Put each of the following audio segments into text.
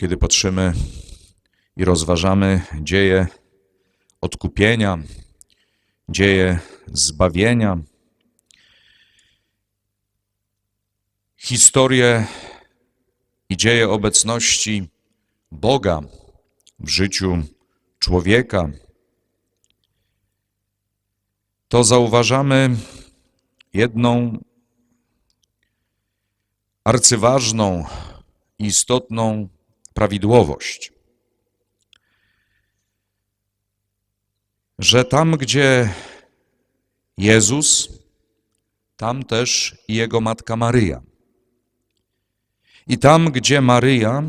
Kiedy patrzymy i rozważamy dzieje odkupienia, dzieje zbawienia, historię i dzieje obecności Boga w życiu człowieka, to zauważamy jedną arcyważną i istotną prawidłowość. Że tam, gdzie Jezus, tam też Jego Matka Maryja. I tam, gdzie Maryja,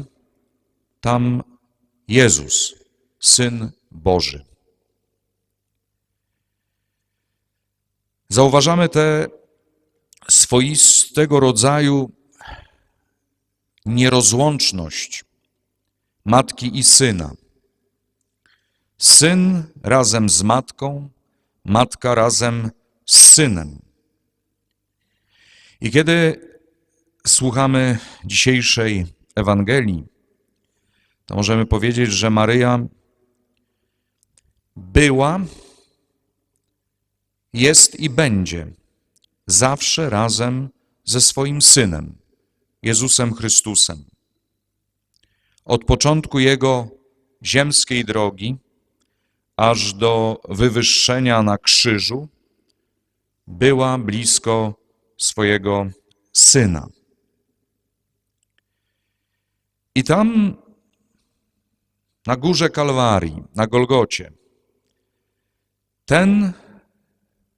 tam Jezus, Syn Boży. Zauważamy te swoistego rodzaju nierozłączność matki i syna. Syn razem z matką, matka razem z synem. I kiedy słuchamy dzisiejszej Ewangelii, to możemy powiedzieć, że Maryja była, jest i będzie zawsze razem ze swoim synem, Jezusem Chrystusem. Od początku jego ziemskiej drogi, aż do wywyższenia na krzyżu, była blisko swojego syna. I tam na górze Kalwarii, na Golgocie, ten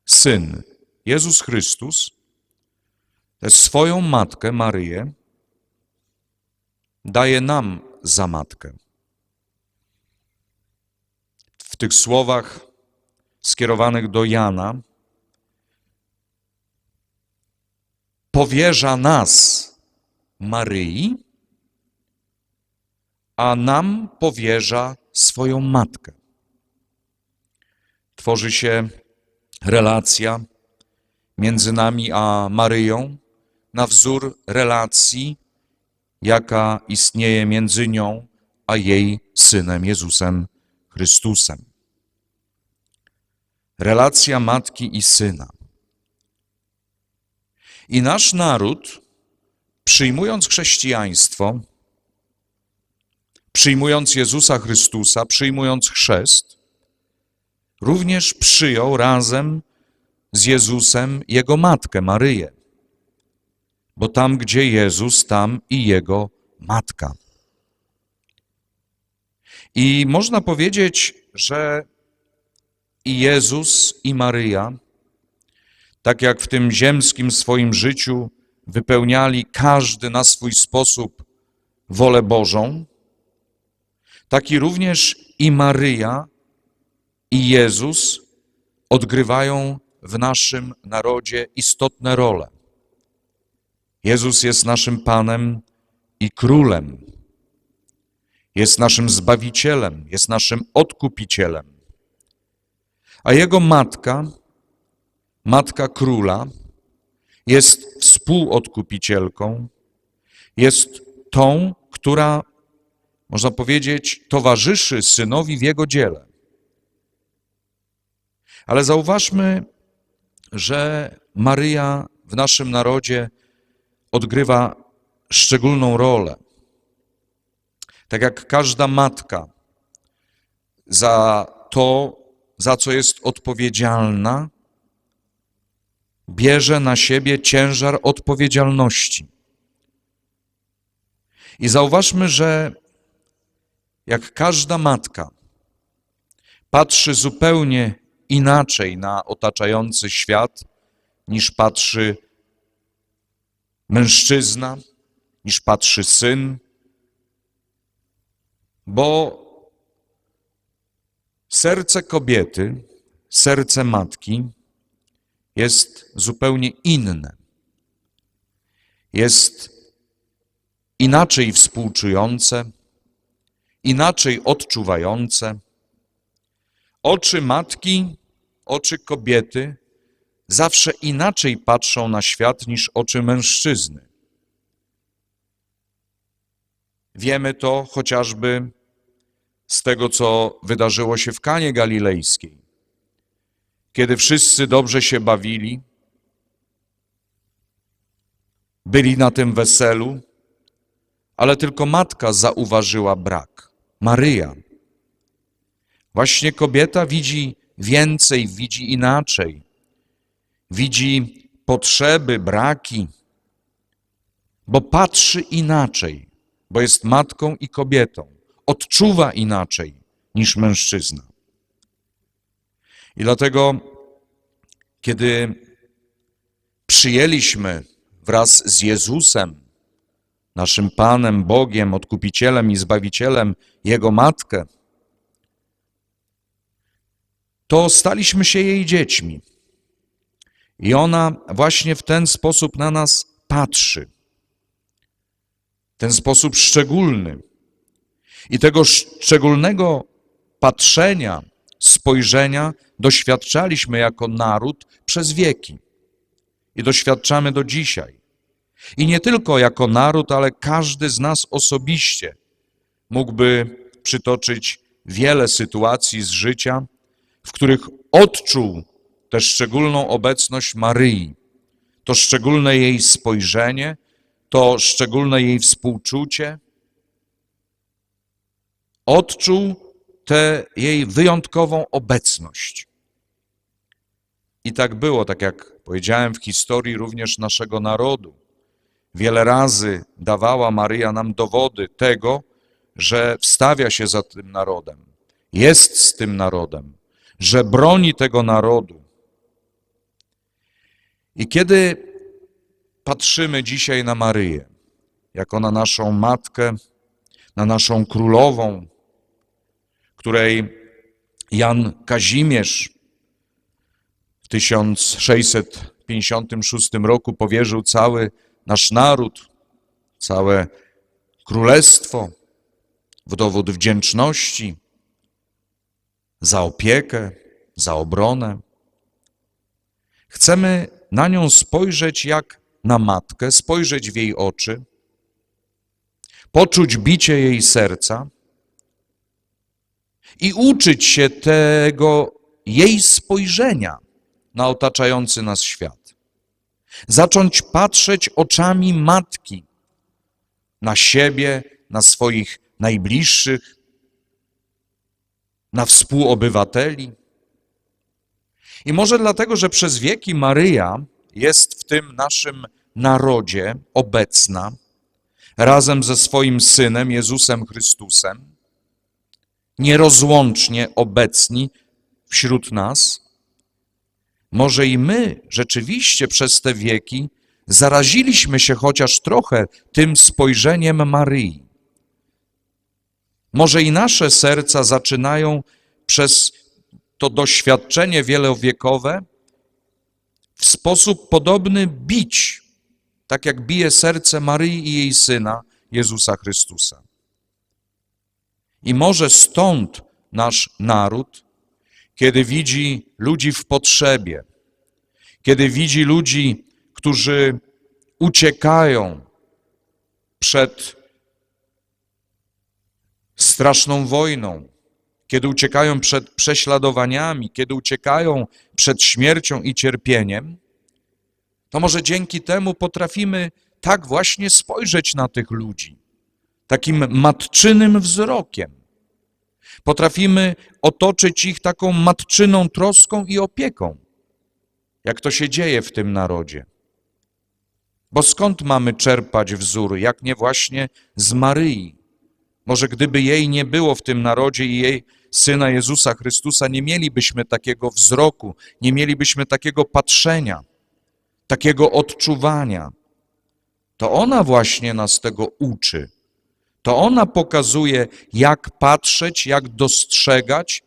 syn, Jezus Chrystus, swoją matkę, Maryję, daje nam za matkę. W tych słowach skierowanych do Jana powierza nas Maryi, a nam powierza swoją matkę. Tworzy się relacja między nami a Maryją na wzór relacji, jaka istnieje między nią a jej synem Jezusem Chrystusem. Relacja matki i syna. I nasz naród, przyjmując chrześcijaństwo, przyjmując Jezusa Chrystusa, przyjmując chrzest, również przyjął razem z Jezusem jego matkę Maryję. Bo tam, gdzie Jezus, tam i jego matka. I można powiedzieć, że i Jezus, i Maryja, tak jak w tym ziemskim swoim życiu wypełniali każdy na swój sposób wolę Bożą, tak i również i Maryja, i Jezus odgrywają w naszym narodzie istotne role. Jezus jest naszym Panem i Królem. Jest naszym Zbawicielem, jest naszym Odkupicielem. A Jego Matka, Matka Króla, jest współodkupicielką, jest tą, która, można powiedzieć, towarzyszy Synowi w Jego dziele. Ale zauważmy, że Maryja w naszym narodzie odgrywa szczególną rolę. Tak jak każda matka za to, za co jest odpowiedzialna, bierze na siebie ciężar odpowiedzialności. I zauważmy, że jak każda matka patrzy zupełnie inaczej na otaczający świat, niż patrzy mężczyzna, niż patrzy syn, bo serce kobiety, serce matki jest zupełnie inne. Jest inaczej współczujące, inaczej odczuwające. Oczy matki, oczy kobiety zawsze inaczej patrzą na świat niż oczy mężczyzny. Wiemy to chociażby z tego, co wydarzyło się w Kanie Galilejskiej. Kiedy wszyscy dobrze się bawili, byli na tym weselu, ale tylko matka zauważyła brak. Maryja. Właśnie kobieta widzi więcej, widzi inaczej. Widzi potrzeby, braki, bo patrzy inaczej, bo jest matką i kobietą. Odczuwa inaczej niż mężczyzna. I dlatego, kiedy przyjęliśmy wraz z Jezusem, naszym Panem, Bogiem, Odkupicielem i Zbawicielem, Jego Matkę, to staliśmy się jej dziećmi. I ona właśnie w ten sposób na nas patrzy. Ten sposób szczególny. I tego szczególnego patrzenia, spojrzenia doświadczaliśmy jako naród przez wieki. I doświadczamy do dzisiaj. I nie tylko jako naród, ale każdy z nas osobiście mógłby przytoczyć wiele sytuacji z życia, w których odczuł tę szczególną obecność Maryi, to szczególne jej spojrzenie, to szczególne jej współczucie. Odczuł tę jej wyjątkową obecność. I tak było, tak jak powiedziałem, w historii również naszego narodu. Wiele razy dawała Maryja nam dowody tego, że wstawia się za tym narodem, jest z tym narodem, że broni tego narodu. I kiedy patrzymy dzisiaj na Maryję, jako na naszą matkę, na naszą królową, której Jan Kazimierz w 1656 roku powierzył cały nasz naród, całe królestwo w dowód wdzięczności za opiekę, za obronę. Chcemy na nią spojrzeć jak na matkę, spojrzeć w jej oczy, poczuć bicie jej serca i uczyć się tego jej spojrzenia na otaczający nas świat. Zacząć patrzeć oczami matki na siebie, na swoich najbliższych, na współobywateli. I może dlatego, że przez wieki Maryja jest w tym naszym narodzie obecna, razem ze swoim Synem Jezusem Chrystusem, nierozłącznie obecni wśród nas, może i my rzeczywiście przez te wieki zaraziliśmy się chociaż trochę tym spojrzeniem Maryi. Może i nasze serca zaczynają przez to doświadczenie wielowiekowe w sposób podobny bić, tak jak bije serce Maryi i jej syna Jezusa Chrystusa. I może stąd nasz naród, kiedy widzi ludzi w potrzebie, kiedy widzi ludzi, którzy uciekają przed straszną wojną, kiedy uciekają przed prześladowaniami, kiedy uciekają przed śmiercią i cierpieniem, to może dzięki temu potrafimy tak właśnie spojrzeć na tych ludzi, takim matczynym wzrokiem. Potrafimy otoczyć ich taką matczyną troską i opieką, jak to się dzieje w tym narodzie. Bo skąd mamy czerpać wzór, jak nie właśnie z Maryi? Może gdyby jej nie było w tym narodzie i jej Syna Jezusa Chrystusa, nie mielibyśmy takiego wzroku, nie mielibyśmy takiego patrzenia, takiego odczuwania. To ona właśnie nas tego uczy. To ona pokazuje, jak patrzeć, jak dostrzegać,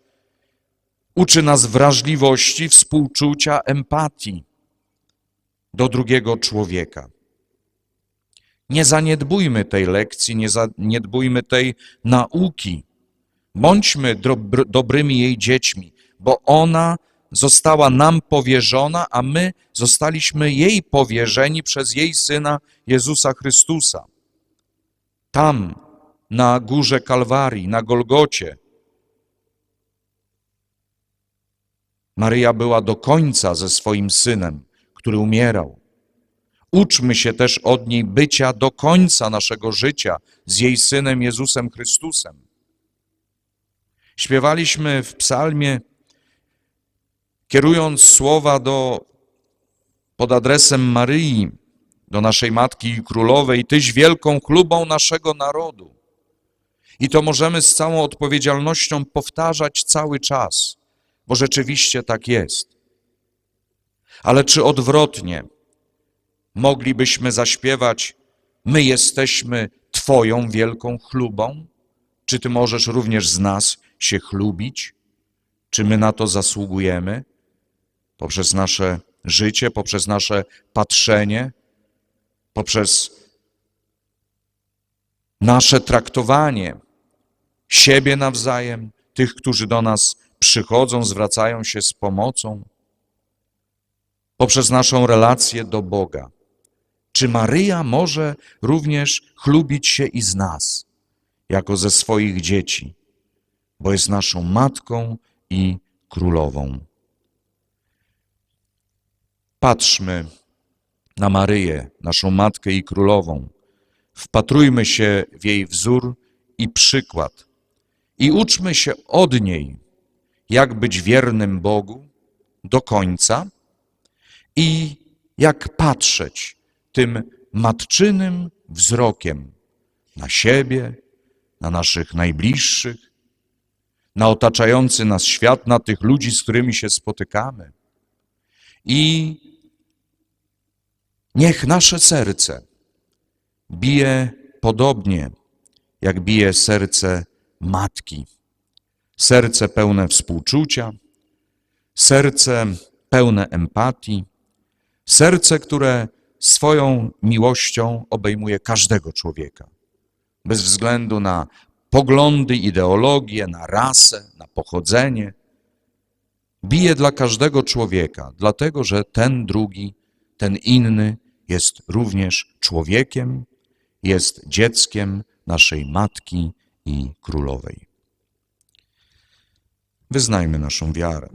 uczy nas wrażliwości, współczucia, empatii do drugiego człowieka. Nie zaniedbujmy tej lekcji, nie zaniedbujmy tej nauki. Bądźmy dobrymi jej dziećmi, bo ona została nam powierzona, a my zostaliśmy jej powierzeni przez jej Syna Jezusa Chrystusa. Tam na górze Kalwarii, na Golgocie. Maryja była do końca ze swoim synem, który umierał. Uczmy się też od niej bycia do końca naszego życia z jej synem Jezusem Chrystusem. Śpiewaliśmy w psalmie, kierując słowa do, pod adresem Maryi, do naszej Matki Królowej, Tyś wielką chlubą naszego narodu. I to możemy z całą odpowiedzialnością powtarzać cały czas, bo rzeczywiście tak jest. Ale czy odwrotnie moglibyśmy zaśpiewać, my jesteśmy Twoją wielką chlubą? Czy Ty możesz również z nas się chlubić? Czy my na to zasługujemy? Poprzez nasze życie, poprzez nasze patrzenie, poprzez nasze traktowanie siebie nawzajem, tych, którzy do nas przychodzą, zwracają się z pomocą, poprzez naszą relację do Boga. Czy Maryja może również chlubić się i z nas, jako ze swoich dzieci, bo jest naszą matką i królową? Patrzmy na Maryję, naszą matkę i królową. Wpatrujmy się w jej wzór i przykład i uczmy się od niej, jak być wiernym Bogu do końca i jak patrzeć tym matczynym wzrokiem na siebie, na naszych najbliższych, na otaczający nas świat, na tych ludzi, z którymi się spotykamy. I niech nasze serce bije podobnie, jak bije serce matki. Serce pełne współczucia, serce pełne empatii, serce, które swoją miłością obejmuje każdego człowieka, bez względu na poglądy, ideologię, na rasę, na pochodzenie. Bije dla każdego człowieka, dlatego że ten drugi, ten inny jest również człowiekiem, jest dzieckiem naszej matki i królowej. Wyznajmy naszą wiarę.